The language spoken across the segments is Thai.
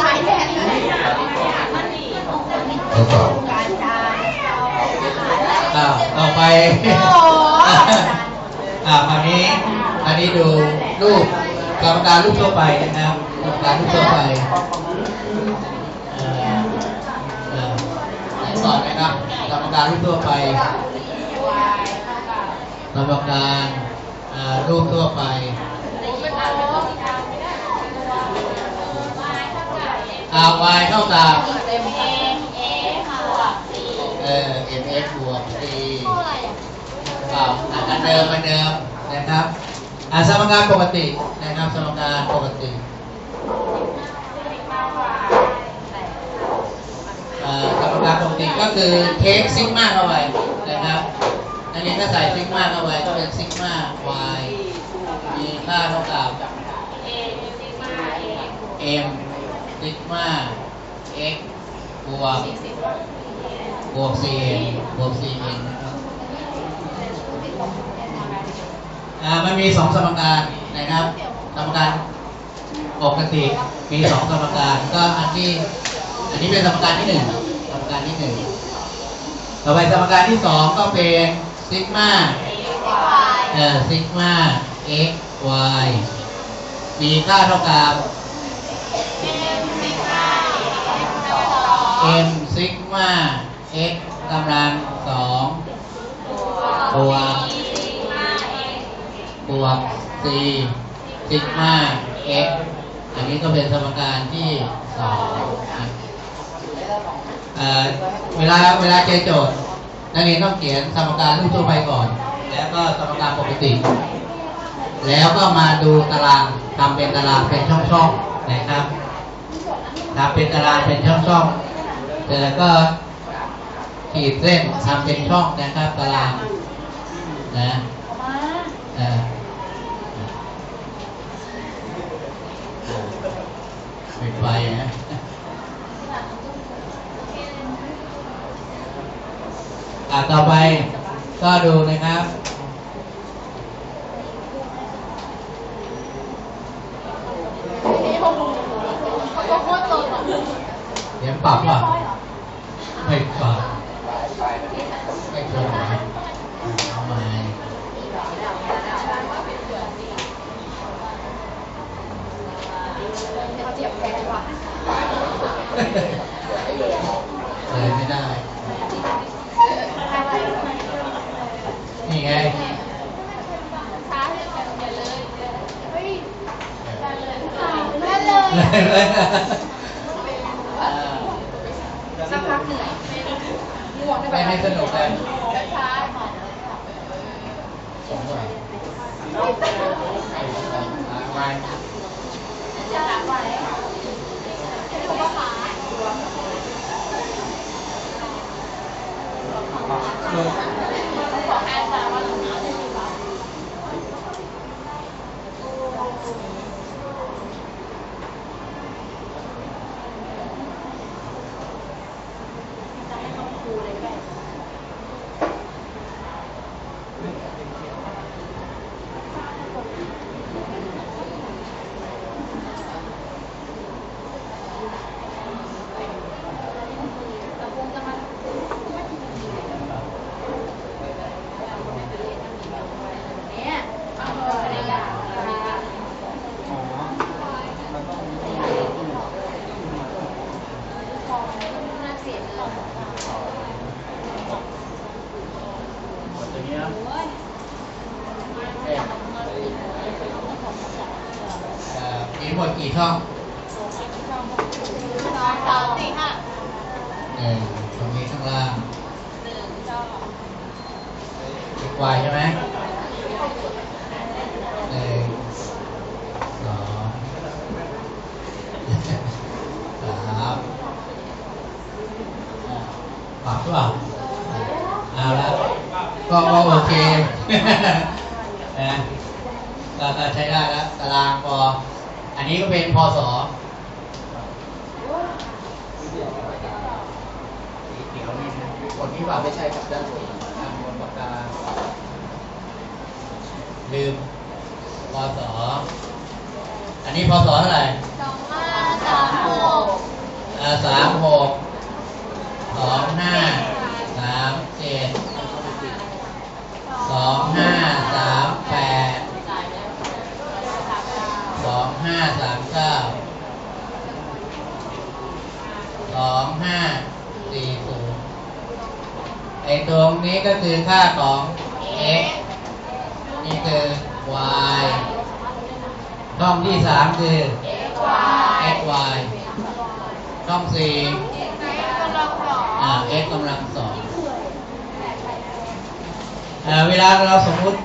ตายแน่ทดสอบอ่าต่อไปอ่าคราวนี้ อันนี้ดูรูปกรรมการรูปทั่วไปนะครับกรรมการรูปทั่วไปเอ่อเอ่อไหนสอนนะครับกรรมการรูปทั่วไปกรรมการอ่ารูปทั่วไป อ่า y เท่ากับเต็มเองเองค่ะเอ่อ mx บวก c เปล่าอันเดิมอันเดิมนะครับอ่าสมการปกตินะครับสมการปกติอ่าสมการปกติก็คือเทคซิกมาเข้าไปนะครับนักเรียนก็ใส่ซิกมาเข้าไปก็เป็นซิกมา y มีค่าเท่ากับ m ซิกมา x บวกบวก cn บวก cn นะครับอ่ามันมีสองสมการนะครับ สมการปกติมีสองสมการก็อันที่อันนี้เป็นสมการที่หนึ่งสมการที่หนึ่งต่อไปสมการที่สองก็เป็นซิกมาเอ่อซิกมา x y มีค่าเท่ากับ m ซิกมา x กำลังสองบวกบวก c ซิกมา x อันนี้ก็เป็นสมการที่สองเวลาเวลาเจอโจทย์นักเรียนต้องเขียนสมการทั่วไปก่อน แล้วก็สมการปกติ แล้วก็มาดูตารางทำเป็นตารางเป็นช่องๆนะครับทำเป็นตารางเป็นช่องๆ เสร็จแล้วก็ขีดเส้นทำเป็นช่องนะครับตารางนะเอ่อปิดไฟนะอะต่อไปก็ดูนะครับเดี๋ยวปรับป่ะไม่ปรับไม่ควรนะทำไม เจ็บแผลว่ะเลยไม่ได้ นี่ไงนั่นเลยเลยเลยสักพักเหนื่อยง่วงไม่ให้สนุกกันช้าสองหน่อยมาจะรักไว้ เขาก็ขาดูต้องขอแค่ตาว่าหนูหนาวได้ไหม เนี่ยเอาไปเลยอะน่าเสียเลย ตัวนี้นะเอ่อมีหมด กี่ช่องสองสองสี่ห้าหนึ่งตรงนี้ข้างล่างหนึ่งสองอีกวายใช่ไหมหนึ่งสองสามอะปรับหรือเปล่าเอาละก็ก็โอเคนะก็ก็ใช้ได้แล้วตารางพอ อันนี้ก็เป็นพศสีเขียวนี่นะคนนี้ว่าไม่ใช่ครับด้านบนด้านบนปากกาลืมพศอันนี้พศเท่าไหร่สองห้าสามหกเอ่อสามหกสองห้าสามเจ็ดสองห้าสามแปดสองห้าสามเก้าส องห้าสี่ศูนย์ไอ้ตรงนี้ก็คือค่าของ x นี่คือ y ช่องที่สามคือ x y ช่องสี่อ่า x กำลังสองเวลาเราสมมุติ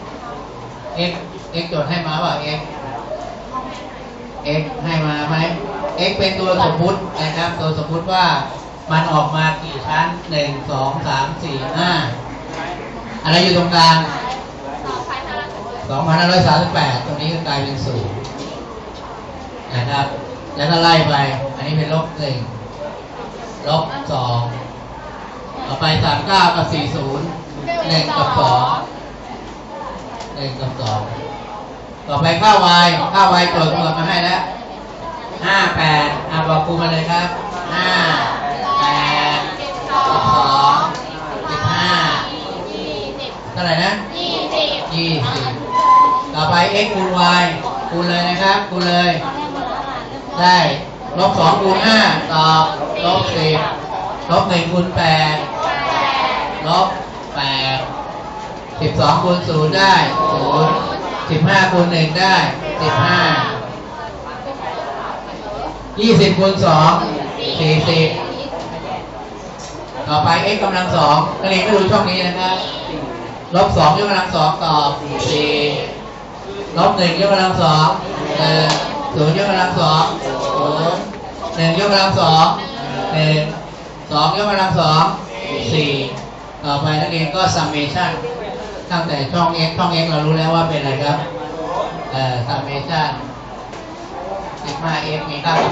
x x โจทย์ให้มาว่า x x ให้มาไหม x เป็นตัวสมมุตินะครับ ตัวสมมุติว่ามันออกมากี่ชั้นหนึ่งสองสามสี่ห้าอะไรอยู่ตรงกลางสองพันห้าร้อยสามสิบ2,538ตรงนี้ก็กลายเป็นศูนย์นะครับ แล้วก็ไล่ไป อันนี้เป็นลบหนึ่งลบสองต่อไป39กับ40 1กับ2 1กับ2ต่อไปค่า y ค่า y โจทย์ตัวมาให้แล้ว 58อะบอกครูมาเลยครับ5 8สิบสอง15ยี่สิบเท่าไหร่นะยี่สิบยี่สิบต่อไป x คูณ y คูณเลยนะครับ คูณเลย ได้ลบสองคูณห้าตอบลบสิบลบหนึ่งคูณแปดลบแปดสิบสองคูณศูนย์ได้ศูนย์สิบห้าคูณหนึ่งได้สิบห้า ยี่สิบคูณสองสี่สิบต่อไป x กำลังสองนักเรียนก็ดูช่องนี้นะครับลบสองยกกำลังสองตอบสี่ลบหนึ่งยกกำลังสองหนึ่งศูนยกกำลังสองยหนึ่งยกกำลังสองหนึ่งสองยกกำลังสองสี่ต่อไปนักเรียนก็ summation ตั้งแต่ช่อง x ช่อง x เรารู้แล้วว่าเป็นอะไรครับเอ่อ summation 15f มีค่า60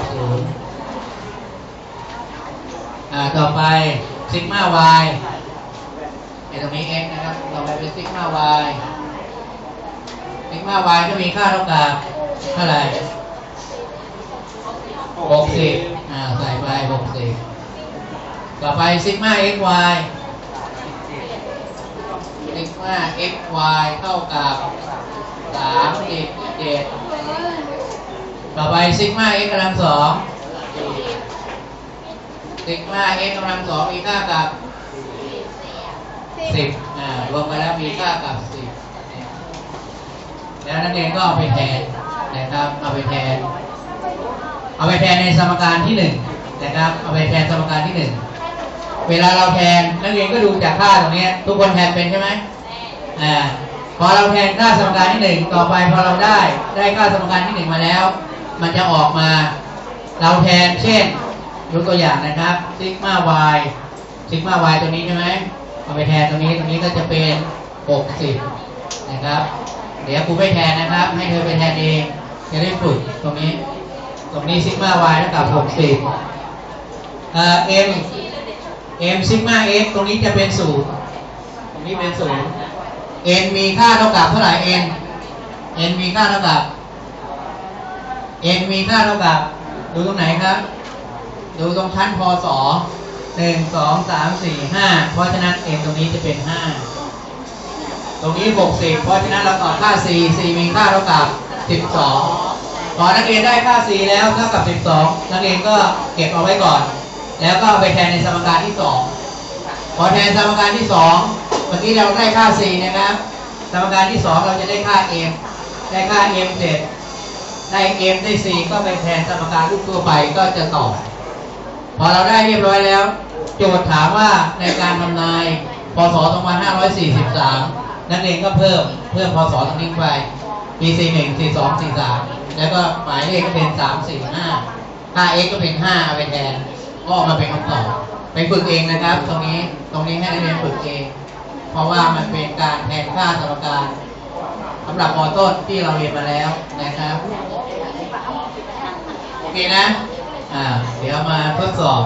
อ่าต่อไปซิกมา y เอตรงนี้ x นะครับ ต่อไปเป็นซิกมา y ซิกมา y ก็มีค่าเท่ากับเท่าไหร่60อ่าใส่ไป60ต่อไปซิกมา xy ซิกมา xy เท่ากับ37 ต่อไปซิกมา x กำลังสองซิกมา x กำลังสองมีค่ากับสิบอ่ารวมกันแล้วมีค่ากับสิบแล้วนักเรียนก็เอาไปแทนนะครับ เอาไปแทน เอาไปแทนในสมการที่หนึ่งนะครับ เอาไปแทนสมการที่หนึ่งเวลาเราแทนนักเรียนก็ดูจากค่าตรงนี้ทุกคนแทนเป็นใช่ไหมอ่าพอเราแทนค่าสมการที่หนึ่งต่อไปพอเราได้ได้ค่าสมการที่หนึ่งมาแล้ว มันจะออกมา เราแทนเช่น ยกตัวอย่างนะครับซิกมา y ซิกมา y ตัวนี้ใช่ไหมเอาไปแทนตรงนี้ตรงนี้ก็จะเป็น 60 นะครับ เดี๋ยวครูไม่แทนนะครับ ให้เธอไปแทนเองจะได้ฝึกตรงนี้ ตรงนี้ซิกมา y เท่ากับ 60เอ่อ m m ซิกมา x ตรงนี้จะเป็นศูนย์ตรงนี้เป็นศูนย์ n มีค่าเท่ากับเท่าไหร่ n n มีค่าเท่ากับ n มีค่าเท่ากับ ดูตรงไหนครับ ดูตรงชั้นพศหนึ่งสองสามสี่ห้าเพราะฉะนั้น n ตรงนี้จะเป็นห้าตรงนี้หกสิบเพราะฉะนั้นเราตอบค่า c c มีค่าเท่ากับสิบสองพอนักเรียนได้ค่า c แล้วเท่ากับสิบสองนักเรียนก็เก็บเอาไว้ก่อน แล้วก็ไปแทนในสมการที่สองพอแทนสมการที่สองเมื่อกี้เราได้ค่า c นะครับสมการที่สองเราจะได้ค่า m ได้ค่า m เสร็จ ได้ m ได้ c ก็ไปแทนสมการรูปทั่วไปก็จะตอบพอเราได้เรียบร้อยแล้ว โจทย์ถามว่าในการทำนายพศ 2543 นักเรียนก็เพิ่มเพิ่มพศตรงนี้ไปปี41 42 43 แล้วก็หมายเลขก็เป็น 3 4 5ค่า x ก็เป็น5เอาไปแทนก็ออกมาเป็นคำตอบไปฝึกเองนะครับ ตรงนี้ตรงนี้ให้นักเรียนฝึกเอง เพราะว่ามันเป็นการแทนค่าสมการสำหรับมอต้นที่เราเรียนมาแล้วนะครับ โอเคนะ อ่า เดี๋ยวมาทดสอบ